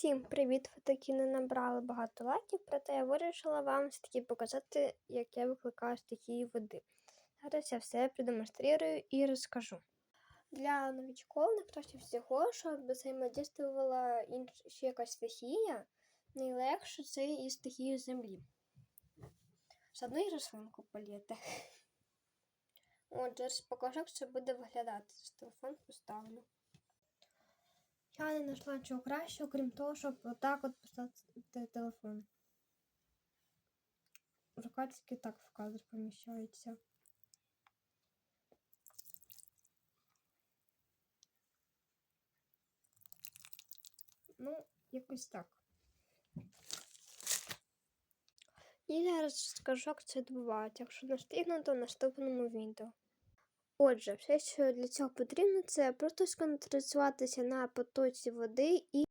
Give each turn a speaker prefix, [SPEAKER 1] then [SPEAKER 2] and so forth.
[SPEAKER 1] Всім привіт! Ви таки не набрали багато лайків, проте я вирішила вам все-таки показати, як я викликаю стихії води. Зараз я все продемонструю і розкажу. Для новичків найкраще всього, щоб взаємодействувала ще якась стихія, найлегше це із стихією землі. Заодно і рослинку політи. От, зараз покажу, як це буде виглядати. Телефон поставлю. Я не знайшла нічого кращого, крім того, щоб отак от поставити телефон. Рука тільки так в кадр поміщається. Ну, якось так. І зараз скажу, як це відбувається. Якщо не встигну, то в наступному відео. Отже, все, що для цього потрібно, це просто сконцентруватися на потоці води і